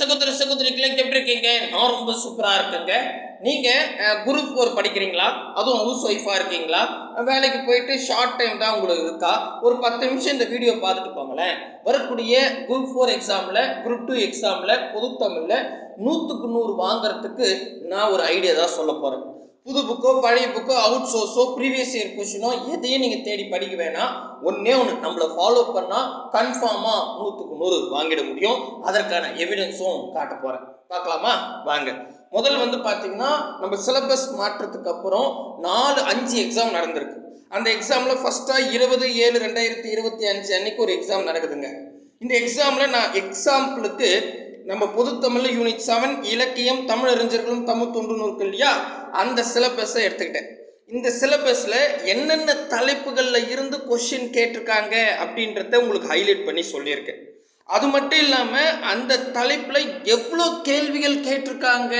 சகோதர சகோதரிகளை எப்படி இருக்கீங்க. நான் ரொம்ப சூப்பராக இருக்கேங்க. நீங்கள் குரூப் ஃபோர் படிக்கிறீங்களா? அதுவும் ஹவுஸ் ஒய்ஃபாக இருக்கீங்களா? வேலைக்கு போயிட்டு ஷார்ட் டைம் தான் உங்களுக்கு இருக்கா? ஒரு பத்து நிமிஷம் இந்த வீடியோ பார்த்துட்டு போங்களேன். வரக்கூடிய குரூப் ஃபோர் எக்ஸாமில் குரூப் டூ எக்ஸாமில் பொதுத்தமிழில் நூற்றுக்கு நூறு வாங்குறதுக்கு நான் ஒரு ஐடியா தான் சொல்ல போகிறேன் புது புக்கோ பழைய புக்கோ அவுட் சோர்ஸோ ப்ரீவியஸ் இயர் கொஷினோ எதையும் நீங்கள் தேடி படிக்க வேணாம். ஒன்றே ஒன்று நம்மளை ஃபாலோ பண்ணால் கன்ஃபார்மாக நூற்றுக்கு நூறு வாங்கிட முடியும். அதற்கான எவிடன்ஸும் காட்ட போகிறேன் பார்க்கலாமா? வாங்க. முதல் வந்து பார்த்தீங்கன்னா நம்ம சிலபஸ் மாற்றத்துக்கு அப்புறம் நாலு அஞ்சு எக்ஸாம் நடந்திருக்கு. அந்த எக்ஸாமில் ஃபஸ்ட்டாக இருபது ஏழு ரெண்டாயிரத்தி இருபத்தி அஞ்சு அன்னைக்கு ஒரு எக்ஸாம் நடக்குதுங்க. இந்த எக்ஸாமில் நான் எக்ஸாம்பிளுக்கு நம்ம பொதுத்தமிழ் யூனிட் செவன் இலக்கியம் தமிழறிஞர்களும் தமிழ் தொண்டு நூல்கள் இல்லையா? அந்த சிலபஸை எடுத்துக்கிட்டேன். இந்த சிலபஸில் என்னென்ன தலைப்புகளில் இருந்து கொஷின் கேட்டிருக்காங்க அப்படின்றத உங்களுக்கு ஹைலைட் பண்ணி சொல்லியிருக்கேன். அது மட்டும் இல்லாமல் அந்த தலைப்பில் எவ்வளோ கேள்விகள் கேட்டிருக்காங்க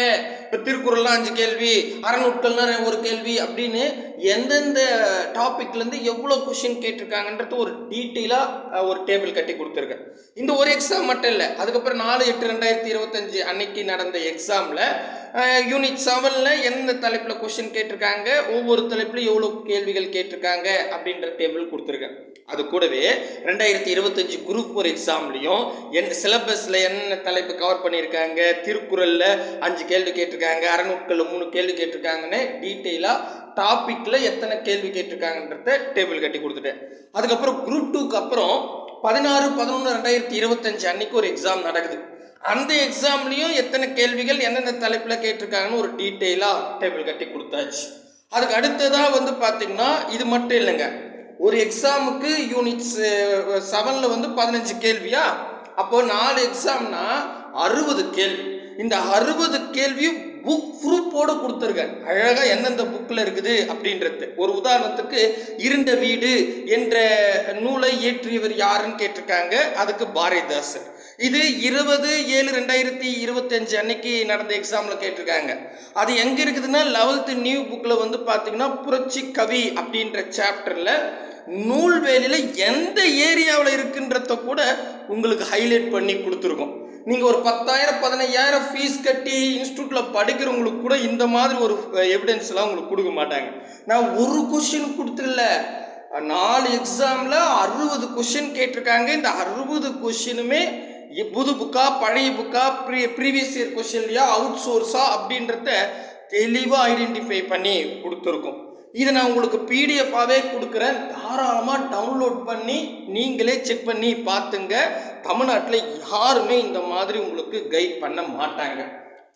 இப்போ திருக்குறள்லாம் அஞ்சு கேள்வி அறநூட்கள்னா ஒரு கேள்வி அப்படின்னு எந்தெந்த டாபிக்லேருந்து எவ்வளோ கொஷின் கேட்டிருக்காங்கன்றது ஒரு டீட்டெயிலாக ஒரு டேபிள் கட்டி கொடுத்துருக்கேன். இந்த ஒரு எக்ஸாம் மட்டும் இல்லை அதுக்கப்புறம் நாலு எட்டு ரெண்டாயிரத்தி இருபத்தஞ்சு அன்னைக்கு நடந்த எக்ஸாமில் யூனிட் செவனில் எந்த தலைப்பில் கொஷின் கேட்டிருக்காங்க ஒவ்வொரு தலைப்புலையும் எவ்வளோ கேள்விகள் கேட்டிருக்காங்க அப்படின்ற டேபிள் கொடுத்துருக்கேன். அது கூடவே ரெண்டாயிரத்தி இருபத்தஞ்சு குரூப் ஃபோர் எக்ஸாம்லேயும் என் சிலபஸில் என்ன தலைப்பு கவர் பண்ணியிருக்காங்க திருக்குறளில் அஞ்சு கேள்வி கேட்டிருக்காங்க அறநூட்களில் மூணு கேள்வி கேட்டிருக்காங்கன்னு டீட்டெயிலாக டாப்பிக்கில் எத்தனை கேள்வி கேட்டிருக்காங்கன்றத டேபிள் கட்டி கொடுத்துட்டேன். அதுக்கப்புறம் குரூப் டூக்கு அப்புறம் பதினாறு பதினொன்று ரெண்டாயிரத்தி இருபத்தஞ்சு அன்னைக்கு ஒரு எக்ஸாம் நடக்குது. அந்த எக்ஸாம்லேயும் எத்தனை கேள்விகள் எந்தெந்த தலைப்பில் கேட்டிருக்காங்கன்னு ஒரு டீட்டெயிலாக டேபிள் கட்டி கொடுத்தாச்சு. அதுக்கு அடுத்ததாக வந்து பார்த்திங்கன்னா இது மட்டும் இல்லைங்க. ஒரு எக்ஸாமுக்கு யூனிட்ஸ் செவனில் வந்து பதினஞ்சு கேள்வியா? அப்போ நாலு எக்ஸாம்னா அறுபது கேள்வி. இந்த அறுபது கேள்வியும் புக் ப்ரூஃபோடு கொடுத்துருக்கேன் அழகாக எந்தெந்த புக்கில் இருக்குது அப்படின்றது. ஒரு உதாரணத்துக்கு இருண்ட வீடு என்ற நூலை இயற்றியவர் யாருன்னு கேட்டிருக்காங்க. அதுக்கு பாரதிதாசன் இது இருபது ஏழு ரெண்டாயிரத்தி இருபத்தஞ்சு அன்னைக்கு நடந்த எக்ஸாமில் கேட்டிருக்காங்க. அது எங்கே இருக்குதுன்னா லெவல்த்து நியூ புக்கில் வந்து பார்த்தீங்கன்னா புரட்சி கவி அப்படின்ற சாப்டரில் நூல்வேலியில் எந்த ஏரியாவில் இருக்குன்றத கூட உங்களுக்கு ஹைலைட் பண்ணி கொடுத்துருக்கோம். நீங்கள் ஒரு பத்தாயிரம் பதினையாயிரம் ஃபீஸ் கட்டி இன்ஸ்டியூட்டில் படிக்கிறவங்களுக்கு கூட இந்த மாதிரி ஒரு எவிடன்ஸ்லாம் உங்களுக்கு கொடுக்க மாட்டாங்க. நான் ஒரு கொஷின் கொடுத்துடல. நாலு எக்ஸாமில் அறுபது கொஷின் கேட்டிருக்காங்க. இந்த அறுபது கொஷினுமே புது புக்கா பழைய புக்கா ப்ரீ ப்ரீவியஸ் இயர் கொஷின்லையா அவுட் சோர்ஸா அப்படின்றத தெளிவாக ஐடென்டிஃபை பண்ணி கொடுத்துருக்கோம். இதை நான் உங்களுக்கு பிடிஎஃபாகவே கொடுக்குறேன். தாராளமாக டவுன்லோட் பண்ணி நீங்களே செக் பண்ணி பார்த்துங்க. தமிழ்நாட்டில் யாருமே இந்த மாதிரி உங்களுக்கு கைட் பண்ண மாட்டாங்க.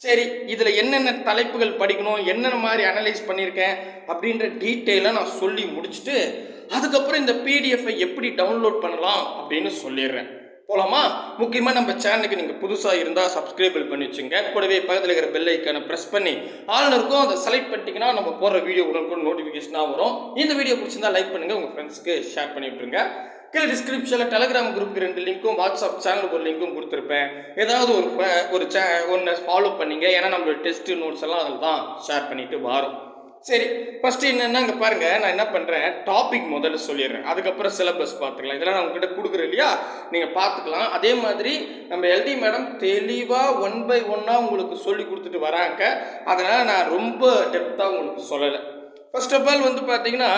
சரி இதில் என்னென்ன தலைப்புகள் படிக்கணும் என்னென்ன மாதிரி அனலைஸ் பண்ணியிருக்கேன் அப்படின்ற டீட்டெயிலாக நான் சொல்லி முடிச்சுட்டு அதுக்கப்புறம் இந்த பிடிஎஃப்பை எப்படி டவுன்லோட் பண்ணலாம் அப்படின்னு சொல்லிடுறேன். போகலாமா முக்கியமாக நம்ம சேனலுக்கு நீங்கள் புதுசாக இருந்தால் சப்ஸ்கிரைபிள் பண்ணி வச்சுங்க. கூடவே பக்கத்தில் இருக்கிற பெல் ஐக்கானை ப்ரெஸ் பண்ணி ஆல் இருக்கும். அதை செலக்ட் பண்ணிட்டீங்கன்னா நம்ம போடுற வீடியோ உடனுக்குடன் நோட்டிஃபிகேஷனாக வரும். இந்த வீடியோ பிடிச்சிருந்தா லைக் பண்ணுங்கள் உங்கள் ஃப்ரெண்ட்ஸ்க்கு ஷேர் பண்ணி விட்டுருங்க. கீழே டிஸ்கிரிப்ஷனில் டெலிகிராம் குரூப்புக்கு ரெண்டு லிங்க்கும் வாட்ஸ்அப் சேனலுக்கு ஒரு லிங்க்கும் கொடுத்துருப்பேன். ஏதாவது ஒரு ஒரு சே ஒன்று ஃபாலோ பண்ணீங்க. ஏன்னா நம்மளோட டெஸ்ட்டு நோட்ஸ் எல்லாம் அதில் தான் ஷேர் பண்ணிவிட்டு வரோம். சரி ஃபஸ்ட்டு என்னென்னா இங்கே பாருங்கள் நான் என்ன பண்ணுறேன் டாபிக் முதல்ல சொல்லிடுறேன். அதுக்கப்புறம் சிலபஸ் பார்த்துக்கலாம். இதெல்லாம் நான் உங்ககிட்ட கொடுக்குறேன் இல்லையா? நீங்கள் பார்த்துக்கலாம். அதே மாதிரி நம்ம எல்டி மேடம் தெளிவாக ஒன் பை ஒன்னாக உங்களுக்கு சொல்லி கொடுத்துட்டு வராங்க. அதனால் நான் ரொம்ப டெப்த்தாக உங்களுக்கு சொல்லலை. ஃபர்ஸ்ட் ஆஃப் ஆல் வந்து பார்த்தீங்கன்னா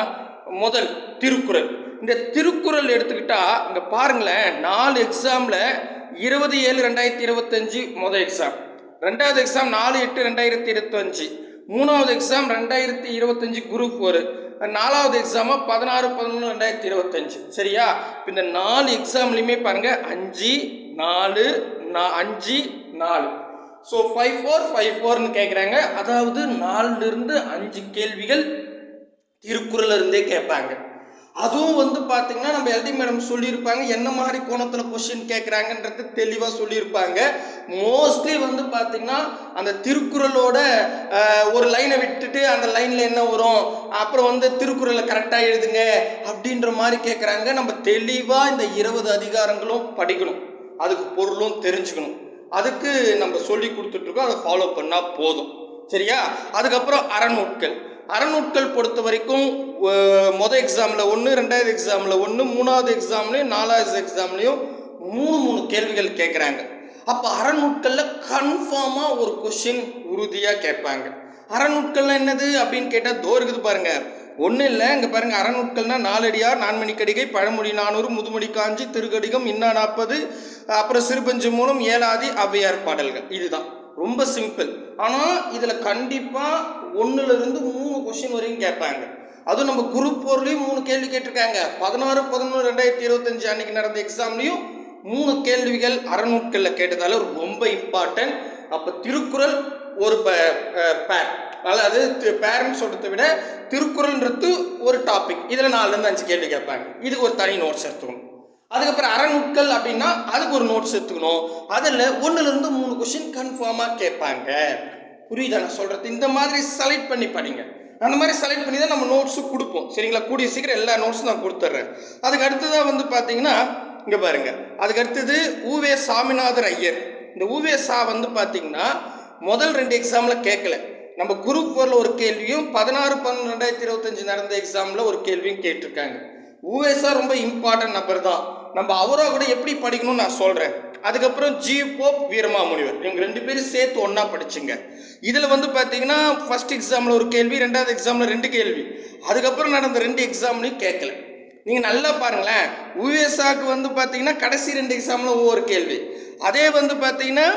முதல் திருக்குறள். இந்த திருக்குறள் எடுத்துக்கிட்டால் இங்கே பாருங்களேன் நாலு எக்ஸாமில் இருபது ஏழு ரெண்டாயிரத்தி இருபத்தஞ்சி மொதல் எக்ஸாம் ரெண்டாவது எக்ஸாம் நாலு எட்டு ரெண்டாயிரத்தி இருபத்தஞ்சு. மூணாவது எக்ஸாம் ரெண்டாயிரத்தி இருபத்தஞ்சு குரூப் ஒரு. நாலாவது எக்ஸாமு பதினாறு பதினொன்று ரெண்டாயிரத்தி இருபத்தஞ்சு. சரியா? இந்த நாலு எக்ஸாம்லையுமே பாருங்கள் அஞ்சு நாலு அஞ்சு நாலு. ஸோ ஃபைவ் ஃபோர் ஃபைவ் ஃபோர்னு கேட்குறாங்க அதாவது நாலுலேருந்து அஞ்சு கேள்விகள் திருக்குறள் இருந்தே கேட்பாங்க. அதுவும் வந்து பார்த்தீங்கன்னா நம்ம எல்டி மேடம் சொல்லியிருப்பாங்க என்ன மாதிரி கோணத்தில் கொஷின் கேட்குறாங்கன்றது தெளிவாக சொல்லியிருப்பாங்க. மோஸ்ட்லி வந்து பார்த்தீங்கன்னா அந்த திருக்குறளோட ஒரு லைனை விட்டுட்டு அந்த லைனில் என்ன வரும்? அப்புறம் வந்து திருக்குறளை கரெக்டாக எழுதுங்க அப்படின்ற மாதிரி கேட்குறாங்க நம்ம தெளிவாக இந்த இருபது அதிகாரங்களும் படிக்கணும். அதுக்கு பொருளும் தெரிஞ்சுக்கணும். அதுக்கு நம்ம சொல்லி கொடுத்துட்ருக்கோம் அதை ஃபாலோ பண்ணால் போதும். சரியா? அதுக்கப்புறம் அறநூட்கள். அறநூட்கள் பொறுத்த வரைக்கும் மொதல் எக்ஸாமில் ஒன்று ரெண்டாவது எக்ஸாமில் ஒன்று மூணாவது எக்ஸாம்லேயும் நாலாவது எக்ஸாம்லேயும் மூணு மூணு கேள்விகள் கேட்குறாங்க அப்போ அறநூட்களில் கன்ஃபார்மாக ஒரு கொஷின் உறுதியாக கேட்பாங்க. அறநூட்கள்லாம் என்னது அப்படின்னு கேட்டால் தோ இருக்குது பாருங்கள் ஒன்றும் இல்லை இங்கே பாருங்கள் அறநூட்கள்னா நாலடியார் நான்மணிக்கடிகை பழமொழி நானூறு முதுமொழி காஞ்சி திருக்கடிகம் இன்னா நாற்பது அப்புறம் சிறுபஞ்சு மூலம் ஏழாதி ஔவையார் பாடல்கள். இதுதான். ரொம்ப சிம்பிள் ஆனால் இதில் கண்டிப்பாக ஒன்றுலேருந்து மூணு கொஷின் வரையும் கேட்பாங்க. அதுவும் நம்ம குரூப் போர்லேயும் மூணு கேள்வி கேட்டிருக்காங்க. பதினாறு பதினொன்று ரெண்டாயிரத்தி இருபத்தஞ்சு அன்னைக்கு நடந்த எக்ஸாம்லேயும் மூணு கேள்விகள் அறநூட்களில் கேட்டதால ரொம்ப இம்பார்ட்டன்ட் அப்போ திருக்குறள் ஒரு பேர் அதாவது பேரண்ட்ஸ் சொல்கிறத விட திருக்குறள்ன்றது ஒரு டாபிக் இதில் நாலுலேருந்து அஞ்சு கேள்வி கேட்பாங்க. இதுக்கு ஒரு தனி நோட்ஸ் எடுத்துக்கணும். அதுக்கப்புறம் அறநூட்கள் அப்படின்னா அதுக்கு ஒரு நோட்ஸ் எடுத்துக்கணும். அதில் ஒன்றுலேருந்து மூணு கொஷின் கன்ஃபார்மாக கேட்பாங்க. புரியுதா? நான் சொல்கிறது இந்த மாதிரி செலக்ட் பண்ணி படிங்க. அந்த மாதிரி செலக்ட் பண்ணி தான் நம்ம நோட்ஸும் கொடுப்போம். சரிங்களா? கூடிய சீக்கிரம் எல்லா நோட்ஸும் நான் கொடுத்துட்றேன். அதுக்கு அடுத்ததாக வந்து பார்த்தீங்கன்னா இங்கே பாருங்க. அதுக்கு அடுத்தது ஊவே சாமிநாதர் ஐயர். இந்த ஊவே சா வந்து பார்த்தீங்கன்னா முதல் ரெண்டு எக்ஸாமில் கேட்கல. நம்ம குரூப் ஃபோரில் ஒரு கேள்வியும் பதினாறு பன்னெண்டு ரெண்டாயிரத்தி இருபத்தஞ்சு நடந்த எக்ஸாமில் ஒரு கேள்வியும் கேட்டிருக்காங்க. ஊவேசா ரொம்ப இம்பார்ட்டன்ட் நபர் தான். நம்ம அவரோ கூட எப்படி படிக்கணும்னு நான் சொல்கிறேன் அதுக்கப்புறம் ஜி. போப் வீரமாமுனிவர். இவங்க ரெண்டு பேரும் சேர்த்து ஒன்றா படிச்சுங்க. இதில் வந்து பார்த்தீங்கன்னா ஃபர்ஸ்ட் எக்ஸாமில் ஒரு கேள்வி ரெண்டாவது எக்ஸாமில் ரெண்டு கேள்வி. அதுக்கப்புறம் நடந்த ரெண்டு எக்ஸாம்லையும் கேட்கல. நீங்கள் நல்லா பாருங்களேன். யூஎஸ்ஆக்கு வந்து பார்த்தீங்கன்னா கடைசி ரெண்டு எக்ஸாமில் ஒவ்வொரு கேள்வி. அதே வந்து பார்த்தீங்கன்னா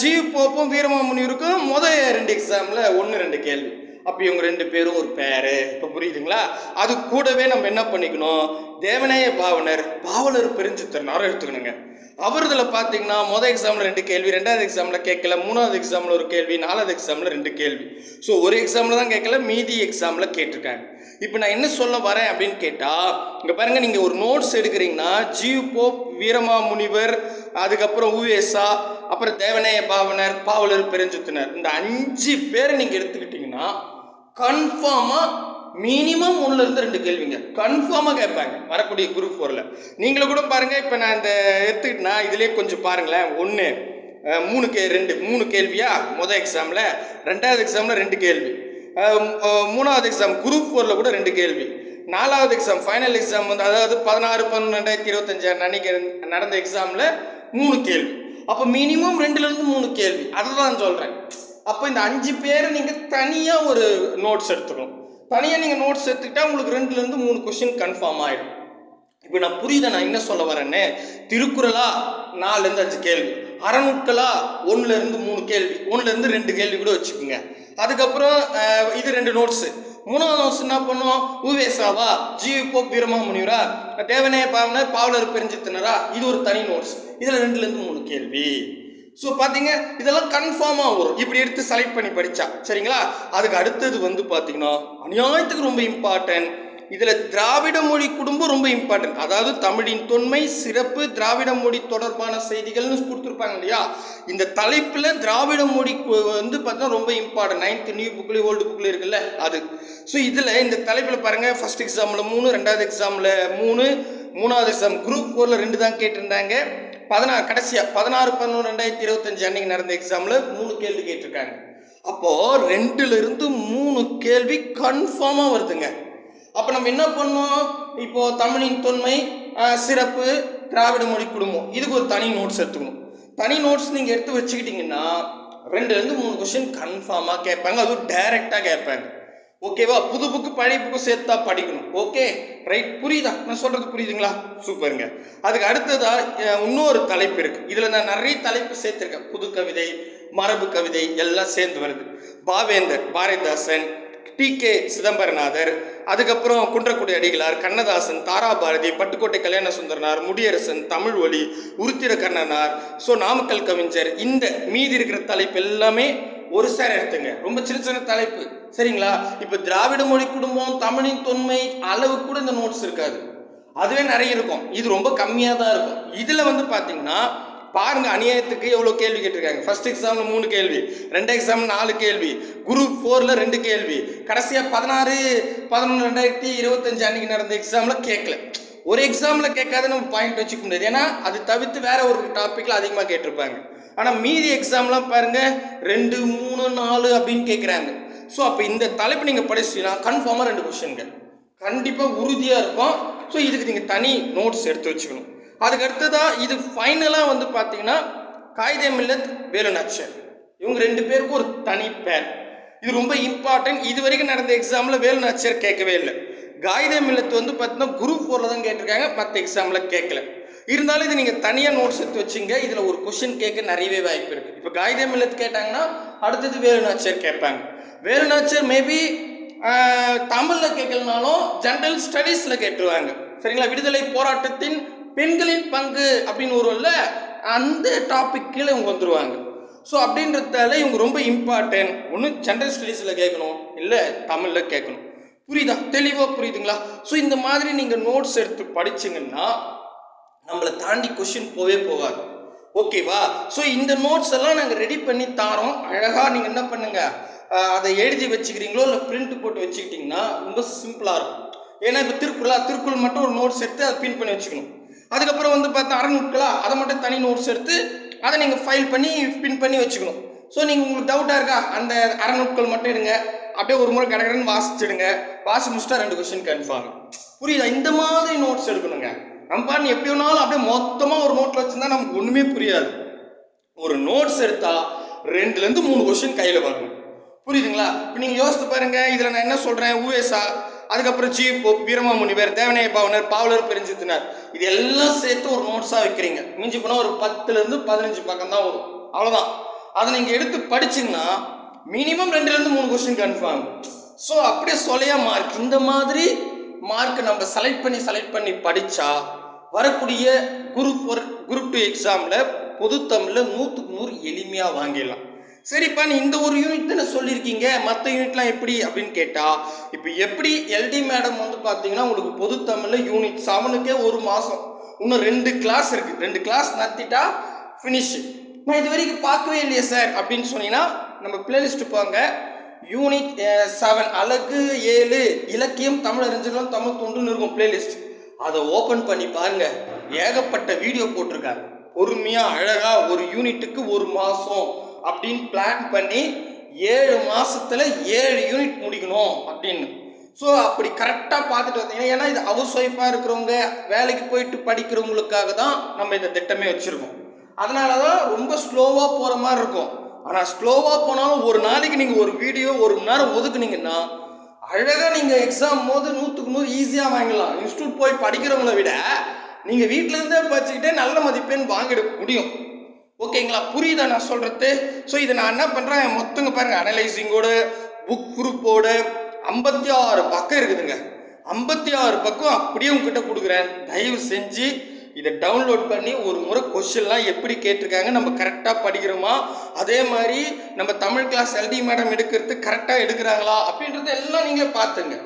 ஜி. போப்பும் வீரமாமுனிவருக்கும் முதல் ரெண்டு எக்ஸாமில் ஒன்று ரெண்டு கேள்வி. அப்போ இவங்க ரெண்டு பேரும் ஒரு பேரு இப்போ புரியுதுங்களா? அது கூடவே நம்ம என்ன பண்ணிக்கணும்? தேவநேய பாவனர் பாவலர் பெருஞ்சித்திரனாரும் எடுத்துக்கணுங்க. அவரதில் பார்த்தீங்கன்னா மொதல் எக்ஸாமில் ரெண்டு கேள்வி ரெண்டாவது எக்ஸாமில் கேட்கல மூணாவது எக்ஸாமில் ஒரு கேள்வி நாலாவது எக்ஸாமில் ரெண்டு கேள்வி. ஸோ ஒரு எக்ஸாமில் தான் கேட்கல மீதி எக்ஸாமில் கேட்டிருக்காங்க. இப்போ நான் என்ன சொல்ல வரேன் அப்படின்னு கேட்டால் இங்கே பாருங்கள் நீங்கள் ஒரு நோட்ஸ் எடுக்கிறீங்கன்னா ஜீவ் போப் வீரமாமுனிவர் அதுக்கப்புறம் ஊவேசா அப்புறம் தேவநேய பாவனர் பாவலர் பெருஞ்சுத்தினர். இந்த அஞ்சு பேரை நீங்கள் எடுத்துக்கிட்டிங்கன்னா கன்ஃபார்மாக மினிமம் ஒன்றுலேருந்து ரெண்டு கேள்விங்க. கன்ஃபார்மாக கேட்பாங்க. வரக்கூடிய குரூப் ஃபோரில் நீங்களும் கூட பாருங்கள் இப்போ நான் இந்த எடுத்துக்கிட்டேன்னா இதுலேயே கொஞ்சம் பாருங்களேன். ஒன்று மூணு கே ரெண்டு மூணு கேள்வியா? மொதல் எக்ஸாமில் ரெண்டாவது எக்ஸாமில் ரெண்டு கேள்வி. மூணாவது எக்ஸாம் குரூப் ஃபோரில் கூட ரெண்டு கேள்வி. நாலாவது எக்ஸாம் ஃபைனல் எக்ஸாம் வந்து அதாவது பதினாறு பன்னெண்டு ரெண்டாயிரத்தி இருபத்தஞ்சு அன்னைக்கு நடந்த எக்ஸாமில் மூணு கேள்வி. அப்போ மினிமம் ரெண்டுலேருந்து மூணு கேள்வி. அதை தான் சொல்கிறேன் அப்போ இந்த அஞ்சு பேரை நீங்கள் தனியாக ஒரு நோட்ஸ் எடுத்துக்கணும். தனியாக நீங்கள் நோட்ஸ் எடுத்துக்கிட்டால் உங்களுக்கு ரெண்டுலேருந்து மூணு கொஷின் கன்ஃபார்ம் ஆகிடும் இப்போ நான் புரியுத? நான் என்ன சொல்ல வரேன்னு? திருக்குறளா? நாலுலேருந்து அஞ்சு கேள்வி. அறநூட்களா ஒன்றுலேருந்து மூணு கேள்வி. ஒன்றுலேருந்து ரெண்டு கேள்வி கூட வச்சுக்கோங்க. அதுக்கப்புறம் இது ரெண்டு நோட்ஸு மூணாவது நோட்ஸ் என்ன பண்ணுவோம் உவேசாவா? ஜி போப் வீரமா முனிவரா தேவனே பாவனர் பாவலர் பெருஞ்சித்தனரா? இது ஒரு தனி நோட்ஸ் இதில் ரெண்டுலேருந்து மூணு கேள்வி. ஸோ பார்த்தீங்க இதெல்லாம் கன்ஃபார்மாக வரும். இப்படி எடுத்து செலக்ட் பண்ணி படித்தா சரிங்களா? அதுக்கு அடுத்தது வந்து பார்த்தீங்கன்னா அநியாயத்துக்கு ரொம்ப இம்பார்ட்டன்ட் இதில் திராவிட மொழி குடும்பம் ரொம்ப இம்பார்ட்டன்ட் அதாவது தமிழின் தொன்மை சிறப்பு திராவிட மொழி தொடர்பான செய்திகள்னு கொடுத்துருப்பாங்க இல்லையா? இந்த தலைப்பில் திராவிட மொழி வந்து பார்த்தீங்கன்னா ரொம்ப இம்பார்ட்டன்ட் நைன்த் நியூ புக்லேயும் ஓல்டு புக்லேயும் இருக்குல்ல அது. ஸோ இதில் இந்த தலைப்பில் பாருங்கள் ஃபர்ஸ்ட் எக்ஸாமில் மூணு ரெண்டாவது எக்ஸாமில் மூணு மூணாவது எக்ஸாம் குரூப் ஃபோரில் ரெண்டு தான் கேட்டிருந்தாங்க. பதினாறு கடைசியாக பதினாறு பதினொன்று ரெண்டாயிரத்தி இருபத்தஞ்சு அன்னைக்கு நடந்த எக்ஸாமில் மூணு கேள்வி கேட்டிருக்காங்க. அப்போது ரெண்டுலேருந்து மூணு கேள்வி கன்ஃபார்மாக வருதுங்க. அப்போ நம்ம என்ன பண்ணோம்? இப்போது தமிழின் தொன்மை சிறப்பு திராவிட மொழி குடும்பம். இதுக்கு ஒரு தனி நோட்ஸ் எடுத்துக்கணும். தனி நோட்ஸ் நீங்கள் எடுத்து வச்சுக்கிட்டிங்கன்னா ரெண்டுலேருந்து மூணு கொஷின் கன்ஃபார்மாக கேட்பாங்க. அதுவும் டைரெக்டாக கேட்பாங்க. ஓகேவா புது புக்கு பழைய புக்கு சேர்த்தா படிக்கணும். ஓகே ரைட் புரியுதா? நான் சொல்கிறது புரியுதுங்களா? சூப்பருங்க அதுக்கு அடுத்ததா இன்னொரு தலைப்பு இருக்குது இதில் நான் நிறைய தலைப்பு சேர்த்துருக்கேன். புது கவிதை மரபு கவிதை எல்லாம் சேர்ந்து வருது. பாவேந்தர் பாரதிதாசன் டி கே சிதம்பரநாதர் அதுக்கப்புறம் குன்றக்குடி அடிகளார் கண்ணதாசன் தாராபாரதி பட்டுக்கோட்டை கல்யாண சுந்தரனார் முடியரசன் தமிழ் ஒலி உருத்திர கண்ணனார். ஸோ நாமக்கல் கவிஞர் இந்த மீதி இருக்கிற தலைப்பு எல்லாமே ஒரு சேர எடுத்துங்க. ரொம்ப சின்ன சின்ன தலைப்பு. சரிங்களா? இப்போ திராவிட மொழி குடும்பம் தமிழின் தொன்மை அளவு கூட இந்த நோட்ஸ் இருக்காது. அதுவே நிறைய இருக்கும். இது ரொம்ப கம்மியாக தான் இருக்கும். இதில் வந்து பார்த்தீங்கன்னா பாருங்க அநியாயத்துக்கு எவ்வளோ கேள்வி கேட்டிருக்காங்க. ஃபர்ஸ்ட் எக்ஸாமில் மூணு கேள்வி ரெண்டு எக்ஸாம் நாலு கேள்வி குரூப் ஃபோரில் ரெண்டு கேள்வி. கடைசியாக பதினாறு பதினொன்று ரெண்டாயிரத்தி இருபத்தஞ்சு அன்னைக்கு நடந்த எக்ஸாமில் கேட்கல ஒரு எக்ஸாமில் கேட்காத நம்ம பாயிண்ட் வச்சுக்க முடியாது. ஏன்னா அது தவிர்த்து வேற ஒரு டாப்பிக்கில் அதிகமாக கேட்டிருப்பாங்க. ஆனால் மீதி எக்ஸாம்லாம் பாருங்கள் ரெண்டு மூணு நாலு அப்படின்னு கேட்குறாங்க ஸோ அப்போ இந்த தலைப்பு நீங்கள் படிச்சிட்டீங்கன்னா கன்ஃபார்மாக ரெண்டு கொஷின்கள் கண்டிப்பாக உறுதியாக இருக்கும். ஸோ இதுக்கு நீங்கள் தனி நோட்ஸ் எடுத்து வச்சுக்கணும். அதுக்கு அடுத்ததாக இது ஃபைனலாக வந்து பார்த்தீங்கன்னா காயிதே மில்லத் வேலுநாச்சர் இவங்க ரெண்டு பேருக்கும் ஒரு தனி பேர் இது ரொம்ப இம்பார்ட்டன்ட் இது வரைக்கும் நடந்த எக்ஸாமில் வேலுநாச்சியார் கேட்கவே இல்லை. காயிதே மில்லத் வந்து பார்த்தீங்கன்னா குரூப் ஃபோரில் தான் கேட்டிருக்காங்க. மற்ற எக்ஸாமில் கேட்கல. இருந்தாலும் இது நீங்கள் தனியாக நோட்ஸ் எடுத்து வச்சுங்க இதில் ஒரு கொஷின் கேட்க நிறையவே வாய்ப்பு இருக்குது இப்போ காயிதே மில்லத் கேட்டாங்கன்னா அடுத்தது வேலுநாச்சியார் கேட்பாங்க. வேலுநாச்சியர் மேபி தமிழில் கேட்கலனாலும் ஜென்ரல் ஸ்டடீஸில் கேட்டுருவாங்க. சரிங்களா? விடுதலை போராட்டத்தின் பெண்களின் பங்கு அப்படின்னு வரும்ல அந்த டாபிக் கீழே இவங்க வந்துருவாங்க. ஸோ அப்படின்றதால இவங்க ரொம்ப இம்பார்ட்டன்ட் ஒன்று ஜென்ரல் ஸ்டடீஸில் கேட்கணும். இல்லை தமிழில் கேட்கணும். புரியுதா? தெளிவாக புரியுதுங்களா? ஸோ இந்த மாதிரி நீங்கள் நோட்ஸ் எடுத்து படிச்சிங்கன்னா நம்மளை தாண்டி கொஷின் போவே போகாது. ஓகேவா ஸோ இந்த நோட்ஸ் எல்லாம் நாங்கள் ரெடி பண்ணி தாரோம். அழகாக நீங்கள் என்ன பண்ணுங்கள் அதை எழுதி வச்சுக்கிறீங்களோ இல்லை பிரிண்ட் போட்டு வச்சுக்கிட்டிங்கன்னா ரொம்ப சிம்பிளாக இருக்கும். ஏன்னா இப்போ திருக்குறளா திருக்குறள் மட்டும் ஒரு நோட்ஸ் எடுத்து அதை பின் பண்ணி வச்சுக்கணும். அதுக்கப்புறம் வந்து பார்த்தா அறநூட்களா அதை மட்டும் தனி நோட்ஸ் எடுத்து அதை நீங்கள் ஃபைல் பண்ணி பின் பண்ணி வச்சுக்கணும். ஸோ நீங்கள் உங்களுக்கு டவுட்டாக இருக்கா? அந்த அறநூட்கள் மட்டும் எடுங்க. அப்படியே ஒரு முறை கடகடன்னு வாசிச்சிடுங்க. வாசி முடிச்சிட்டா ரெண்டு கொஸ்டின் கன்ஃபார்ம் புரியுதா? இந்த மாதிரி நோட்ஸ் எடுக்கணுங்க. நம்ம எப்படி வேணாலும் அப்படியே மொத்தமாக ஒரு நோட்டில் வச்சுருந்தா நமக்கு ஒன்றுமே புரியாது. ஒரு நோட்ஸ் எடுத்தால் ரெண்டுலேருந்து மூணு கொஸ்டின் கையில் வரணும். புரியுதுங்களா? இப்போ நீங்கள் யோசித்து பாருங்கள் இதில் நான் என்ன சொல்கிறேன் ஊஎஸ்ஆ அதுக்கப்புறம் ஜி போப் வீரமாமுனிவர் தேவனைய பாவனர் பாவலர் பெருஞ்சித்தினார். இது எல்லாம் சேர்த்து ஒரு நோட்ஸாக வைக்கிறீங்க. மிஞ்சி போனால் ஒரு பத்துலேருந்து பதினஞ்சு பக்கம் தான் வரும். அவ்வளோதான் அதை நீங்கள் எடுத்து படிச்சிங்கன்னா மினிமம் ரெண்டுலேருந்து மூணு கொஸ்டின் கன்ஃபார்ம் ஸோ அப்படியே சொலையா மார்க் இந்த மாதிரி மார்க்கை நம்ம செலக்ட் பண்ணி செலக்ட் பண்ணி படித்தா வரக்கூடிய குரூப் ஒரு குரூப் டூ எக்ஸாமில் பொது தமிழில் நூற்றுக்கு நூறு எளிமையாக வாங்கிடலாம். சரிப்பா நீ இந்த ஒரு யூனிட் தானே சொல்லியிருக்கீங்க மற்ற யூனிட்லாம் எப்படி அப்படின்னு கேட்டால் இப்போ எப்படி எல்டி மேடம் வந்து பார்த்தீங்கன்னா உங்களுக்கு பொது தமிழில் யூனிட் செவனுக்கே ஒரு மாதம் இன்னும் ரெண்டு கிளாஸ் இருக்குது ரெண்டு கிளாஸ் நடத்திட்டா ஃபினிஷ் நான் இது வரைக்கும் பார்க்கவே இல்லையே சார் அப்படின்னு சொன்னீங்கன்னா நம்ம பிளேலிஸ்ட் போங்க யூனிட் செவன் அழகு ஏழு இலக்கியம் தமிழ் அறிஞர்களும் தமிழ் தொண்டுன்னு இருக்கும் பிளேலிஸ்ட் அதை ஓப்பன் பண்ணி பாருங்க. ஏகப்பட்ட வீடியோ போட்டிருக்காரு பொறுமையா அழகா ஒரு யூனிட்டுக்கு ஒரு மாசம் அப்படின்னு பிளான் பண்ணி ஏழு மாசத்துல ஏழு யூனிட் முடிக்கணும் அப்படின்னு. ஸோ அப்படி கரெக்டாக பார்த்துட்டு வந்தீங்கன்னா ஏன்னா இது ஹவுஸ் ஒய்ஃபாக இருக்கிறவங்க வேலைக்கு போயிட்டு படிக்கிறவங்களுக்காக தான் நம்ம இந்த திட்டமே வச்சுருக்கோம். அதனால தான் ரொம்ப ஸ்லோவாக போகிற மாதிரி இருக்கும். ஆனால் ஸ்லோவாக போனாலும் ஒரு நாளைக்கு நீங்கள் ஒரு வீடியோ ஒரு மணி நேரம் ஒதுக்குனீங்கன்னா அழகாக நீங்கள் எக்ஸாம் போது நூற்றுக்கு நூறு ஈஸியாக வாங்கிடலாம். இன்ஸ்டியூட் போய் படிக்கிறவங்கள விட நீங்கள் வீட்டிலேருந்தே படிச்சுக்கிட்டே நல்ல மதிப்பெண் வாங்கிட முடியும். ஓகேங்களா புரியுதா நான் சொல்கிறது ஸோ இதை நான் என்ன பண்ணுறேன் மொத்தங்க பாருங்கள் அனலைசிங்கோட புக் குரூப்போடு ஐம்பத்தி ஆறு பக்கம் இருக்குதுங்க. ஐம்பத்தி ஆறு பக்கம் அப்படியே உங்ககிட்ட கொடுக்குறேன். தயவு செஞ்சு இதை டவுன்லோட் பண்ணி ஒரு முறை கொஷின்லாம் எப்படி கேட்டிருக்காங்க நம்ம கரெக்டாக படிக்கிறோமா? அதே மாதிரி நம்ம தமிழ் கிளாஸ் எல்டி மேடம் எடுக்கிறது கரெக்டாக எடுக்கிறாங்களா? அப்படின்றத எல்லாம் நீங்கள் பார்த்துங்க.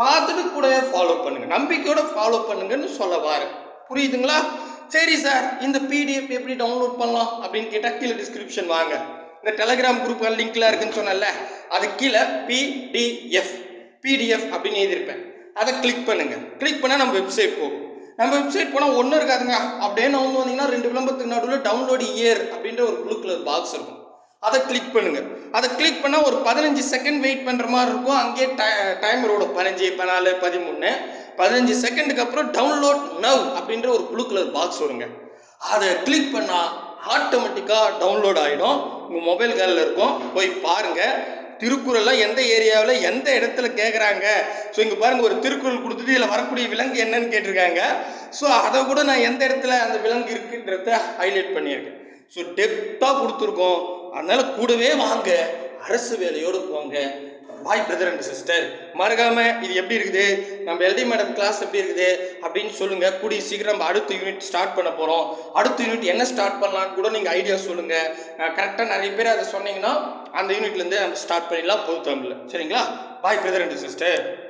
பார்த்துட்டு கூடவே ஃபாலோ பண்ணுங்க. நம்பிக்கையோட ஃபாலோ பண்ணுங்கன்னு சொல்ல வாரேன். புரியுதுங்களா? சரி சார் இந்த பிடிஎஃப் எப்படி டவுன்லோட் பண்ணலாம் அப்படின்னு கேட்டால் கீழே டிஸ்கிரிப்ஷன் வாங்க. இந்த டெலகிராம் குரூப் லிங்க்லாம் இருக்குன்னு சொன்னேன்ல அது கீழே பிடிஎஃப் பிடிஎஃப் அப்படின்னு எழுதியிருப்பேன். அதை கிளிக் பண்ணுங்கள் கிளிக் பண்ணால் நம்ம வெப்சைட் போகும். நம்ம வெப்சைட் போனால் ஒன்றும் இருக்காதுங்க. அப்படியே நான் வந்து வந்தீங்கன்னா ரெண்டு விளம்பரத்துக்கு நடுவில் டவுன்லோட் இயர் அப்படின்ற ஒரு ப்ளூ கலர் பாக்ஸ் இருக்கும். அதை கிளிக் பண்ணுங்க. அதை கிளிக் பண்ணால் ஒரு பதினஞ்சு செகண்ட் வெயிட் பண்ணுற மாதிரி இருக்கும். அங்கேயே டைமர் ஓடும் பதினஞ்சு பதினாலு பதிமூணு. பதினஞ்சு செகண்டுக்கு அப்புறம் டவுன்லோட் நவ் அப்படின்ற ஒரு ப்ளூ கலர் பாக்ஸ் வருங்க. அதை கிளிக் பண்ணால் ஆட்டோமேட்டிக்காக டவுன்லோட் ஆகிடும் உங்கள் மொபைல் காலில் இருக்கும். போய் பாருங்கள் திருக்குறள்லாம் எந்த ஏரியாவில் எந்த இடத்துல கேட்குறாங்க ஸோ இங்கே பாருங்கள் ஒரு திருக்குறள் கொடுத்துட்டு இதில் வரக்கூடிய விலங்கு என்னன்னு கேட்டிருக்காங்க. ஸோ அதை கூட நான் எந்த இடத்துல அந்த விலங்கு இருக்குன்றத ஹைலைட் பண்ணியிருக்கேன். ஸோ டெப்த்தாக கொடுத்துருக்கோம். அதனால் கூடவே வாங்க. அரசு வேலையோடு போங்க. பாய் பிரதர் அண்ட் சிஸ்டர் மறக்காம இது எப்படி இருக்குது? நம்ம எல்டி மேடம் கிளாஸ் எப்படி இருக்குது? அப்படின்னு சொல்லுங்க. கூடிய சீக்கிரம் நம்ம அடுத்த யூனிட் ஸ்டார்ட் பண்ண போறோம். அடுத்த யூனிட் என்ன ஸ்டார்ட் பண்ணலாம்னு கூட நீங்க ஐடியா சொல்லுங்க. கரெக்டாக நிறைய பேர் அதை சொன்னீங்கன்னா அந்த யூனிட்லேருந்து நம்ம ஸ்டார்ட் பண்ணிடலாம். பொது தமிழில் சரிங்களா? பாய் பிரதர் அண்ட் சிஸ்டர்